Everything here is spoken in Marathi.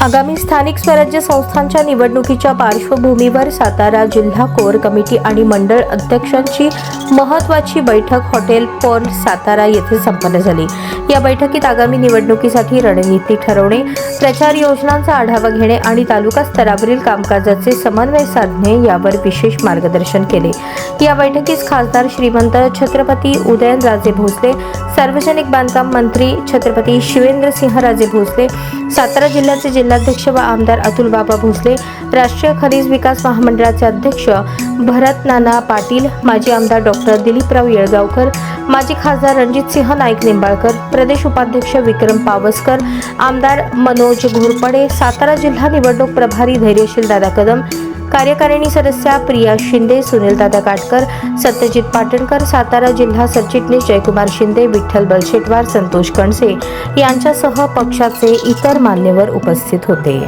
आगामी स्थानिक स्वराज्य संस्थांच्या निवडणुकीच्या पार्श्वभूमीवर सातारा जिल्हा कोर कमिटी आणि मंडळ अध्यक्षांची महत्त्वाची बैठक हॉटेल पोर्ट सातारा येथे संपन्न झाली. या बैठकीत आगामी निवडणुकीसाठी रणनीती ठरवणे प्रचार योजनांचा आढावा घेणे आणि तालुका स्तरावरील कामकाजाचे समन्वय साधणे यावर विशेष मार्गदर्शन केले. या बैठकीस खासदार श्रीमंत छत्रपती उदयनराजे भोसले सार्वजनिक बांधकाम मंत्री छत्रपती शिवेंद्रसिंहराजे भोसले सातारा जिल्ह्याचे जिल्हाध्यक्ष व आमदार अतुल बाबा भोसले राष्ट्रीय खनिज विकास महामंडळाचे अध्यक्ष भरत नाना पाटील माजी आमदार डॉक्टर दिलीपराव येळगावकर माजी खासदार रणजितसिंह नाईक निंबाळकर प्रदेश उपाध्यक्ष विक्रम पावसकर आमदार मनोज घोरपडे सातारा जिल्हा निवडणूक प्रभारी धैर्यशील दादा कदम कार्यकारिणी सदस्या प्रिया शिंदे सुनील दादा काटकर सत्यजित पाटणकर सातारा जिल्हा सरचिटणीस जयकुमार शिंदे विठ्ठल बलशेटवार संतोष कणसे यांच्यासह पक्षाचे इतर मान्यवर उपस्थित होते